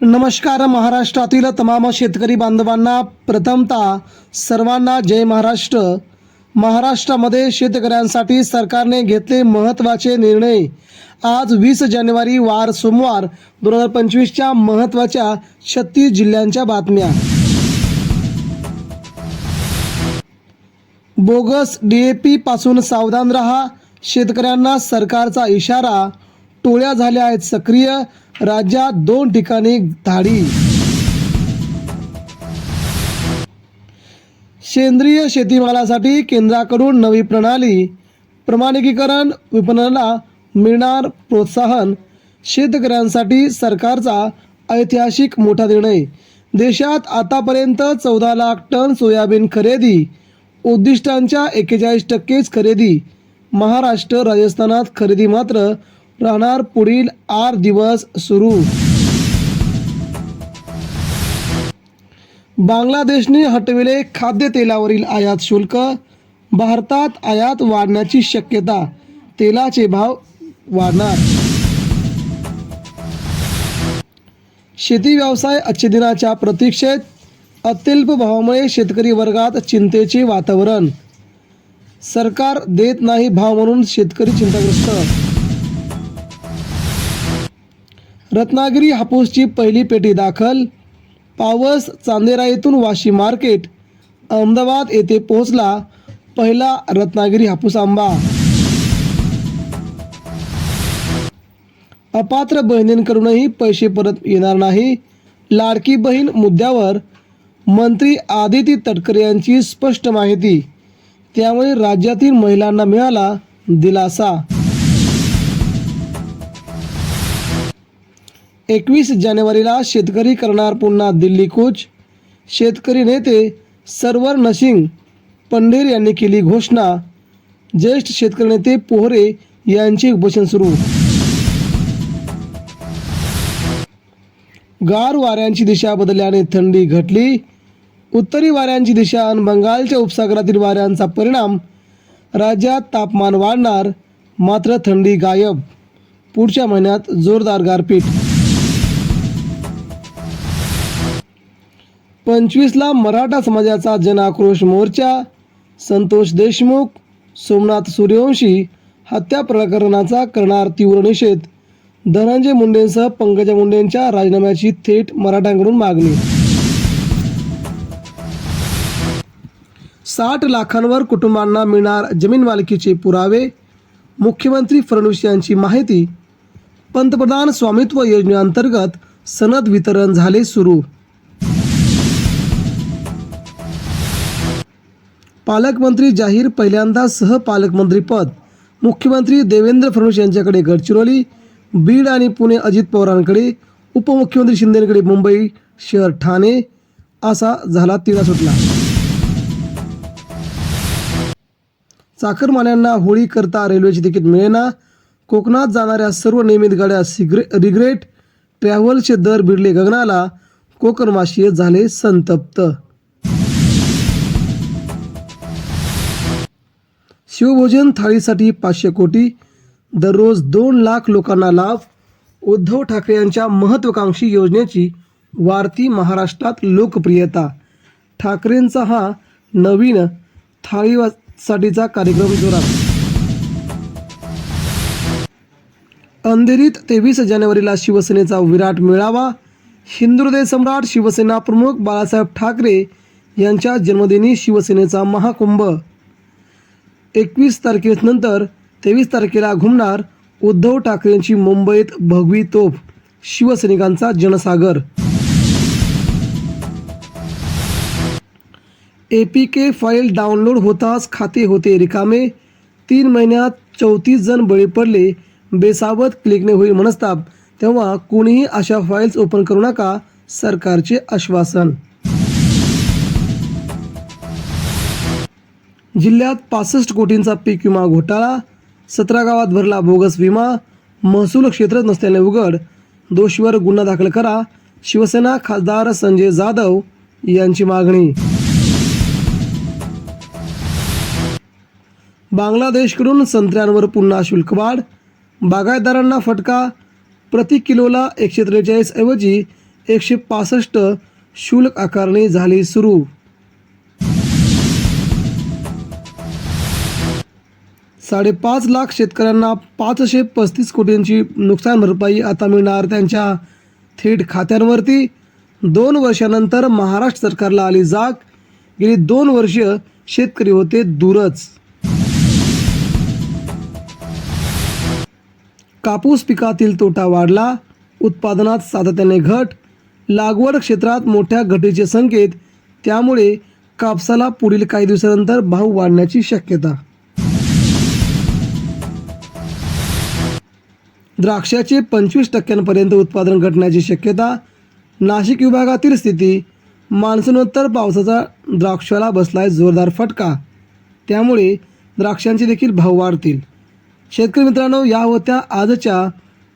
नमस्कार महाराष्ट्रातील तमाम शेतकरी बांधवांना प्रथमतः सर्वांना जय महाराष्ट्र. महाराष्ट्रामध्ये शेतकऱ्यांसाठी सरकारने घेतले महत्त्वाचे निर्णय. आज वीस जानेवारी वार सोमवार दोन हजार पंचवीसच्या महत्त्वाच्या छत्तीस जिल्ह्यांच्या बातम्या. बोगस डी ए पासून सावधान रहा शेतकऱ्यांना सरकारचा इशारा. टोळ्या झाल्या आहेत. सक्रिय राज्यात दोन ठिकाणी धाडी. सेंद्रिय शेतीमालासाठी केंद्राकडून नवी प्रणाली. प्रमाणिकीकरण विपणनाला मिळणार प्रोत्साहन. शेतकऱ्यांसाठी सरकारचा ऐतिहासिक मोठा निर्णय. देशात आतापर्यंत चौदा लाख टन सोयाबीन खरेदी. उद्दिष्टांच्या एक्केचाळीस टक्केच खरेदी. महाराष्ट्र राजस्थानात खरेदी मात्र राहणार पुढील आठ दिवस सुरू. बांगलादेशने हटविले खाद्यतेलावरील आयात शुल्क. भारतात आयात वाढण्याची शक्यता. तेलाचे भाव वाढणार. शेती व्यवसाय आजच्या दिनाच्या प्रतीक्षेत अत्यल्प भावामुळे शेतकरी वर्गात चिंतेचे वातावरण. सरकार देत नाही भाव म्हणून शेतकरी चिंताग्रस्त. रत्नागिरी हापूसची पहिली पेटी दाखल. पावस चांदेरा येथून वाशी मार्केट. अहमदाबाद येथे पोहोचला पहिला रत्नागिरी हापूस आंबा. अपात्र बहिणींकडूनही पैसे परत येणार नाही. लाडकी बहीण मुद्द्यावर मंत्री आदिती तटकरे यांची स्पष्ट माहिती. त्यामुळे राज्यातील महिलांना मिळाला दिलासा. एकवीस जानेवारीला शेतकरी करणार पुन्हा दिल्ली कूच. शेतकरी नेते सरवर नसिंग पंढेर यांनी केली घोषणा. ज्येष्ठ शेतकरी नेते पोहरे यांचे उपोषण सुरू. गार वाऱ्यांची दिशा बदलल्याने थंडी घटली. उत्तरी वाऱ्यांची दिशा आणि बंगालच्या उपसागरातील वाऱ्यांचा परिणाम. राज्यात तापमान वाढणार मात्र थंडी गायब. पुढच्या महिन्यात जोरदार गारपीट. पंचवीसला मराठा समाजाचा जनाक्रोश मोर्चा संतोष देशमुख सोमनाथ सूर्यवंशी हत्या प्रकरणाचा करणार तीव्र निषेध धनंजय मुंडेंसह पंकजा मुंडेंच्या राजीनाम्याची थेट मराठ्यांकडून मागणी. साठ लाखांवर कुटुंबांना मिळणार जमीन मालकीचे पुरावे मुख्यमंत्री फडणवीस यांची माहिती पंतप्रधान स्वामित्व योजनेअंतर्गत सनद वितरण झाले सुरू. पालकमंत्री जाहीर पहिल्यांदा सहपालकमंत्री पद. मुख्यमंत्री देवेंद्र फडणवीस यांच्याकडे गडचिरोली बीड आणि पुणे अजित पवारांकडे उपमुख्यमंत्री शिंदेकडे मुंबई शहर ठाणे असा झाला तिढा सुटला. चाकरमान्यांना होळी करता रेल्वेचे तिकीट मिळेना. कोकणात जाणाऱ्या सर्व नियमित गाड्या सिग्रे रिग्रेट ट्रॅव्हल्सचे दर भिडले गगनाला. कोकणवासीय झाले संतप्त. शिवभोजन थाळीसाठी पाचशे कोटी दररोज दोन लाख लोकांना लाभ उद्धव ठाकरे यांच्या महत्त्वाकांक्षी योजनेची वाढती महाराष्ट्रात लोकप्रियता. ठाकरेंचा हा नवीन थाळीसाठीचा कार्यक्रम जोरात. अंधेरीत तेवीस जानेवारीला शिवसेनेचा विराट मेळावा हिंदुदय सम्राट शिवसेना प्रमुख बाळासाहेब ठाकरे यांच्या जन्मदिनी शिवसेनेचा महाकुंभ एकवीस तारखेनंतर तेवीस तारखेला घुमणार उद्धव ठाकरेंची मुंबईत भगवी तोफ शिवसैनिकांचा जनसागर. A P K file download होताच खाते होते रिकामे. तीन महिन्यात चौतीस जण बळी पडले. बेसावत क्लिकने होईल मनस्ताप. तेव्हा कोणीही अशा फाईल्स ओपन करू नका सरकारचे आश्वासन. जिल्ह्यात पासष्ट कोटींचा पीक विमा घोटाळा सतरा गावात भरला बोगस विमा महसूल क्षेत्रच नसल्याने उघड दोषीवर गुन्हा दाखल करा शिवसेना खासदार संजय जाधव यांची मागणी. बांगलादेशकडून संत्र्यांवर पुन्हा शुल्कवाढ बागायतदारांना फटका प्रति किलोला एकशे त्रेचाळीस ऐवजी एकशे पासष्ट शुल्क आकारणी झाली सुरू. साडेपाच लाख शेतकऱ्यांना पाचशे पस्तीस कोटींची नुकसान भरपाई आता मिळणार त्यांच्या थेट खात्यांवरती. दोन वर्षानंतर महाराष्ट्र सरकारला आली जाग. गेली दोन वर्ष शेतकरी होते दूरच. कापूस पिकातील तोटा वाढला. उत्पादनात सातत्याने घट. लागवड क्षेत्रात मोठ्या घटीचे संकेत. त्यामुळे कापसाला पुढील काही दिवसानंतर भाव वाढण्याची शक्यता. द्राक्षाचे पंचवीस टक्क्यांपर्यंत उत्पादन घटण्याची शक्यता. नाशिक विभागातील स्थिती मान्सूनोत्तर पावसाचा द्राक्षाला बसलाय जोरदार फटका. त्यामुळे द्राक्षांचे देखील भाव वाढतील. शेतकरी मित्रांनो या होत्या आजच्या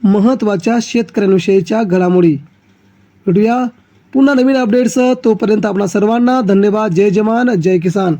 महत्त्वाच्या शेतकऱ्यांविषयीच्या घडामोडी. भेटूया पुन्हा नवीन अपडेट्स तोपर्यंत आपणा सर्वांना धन्यवाद. जय जवान जय किसान.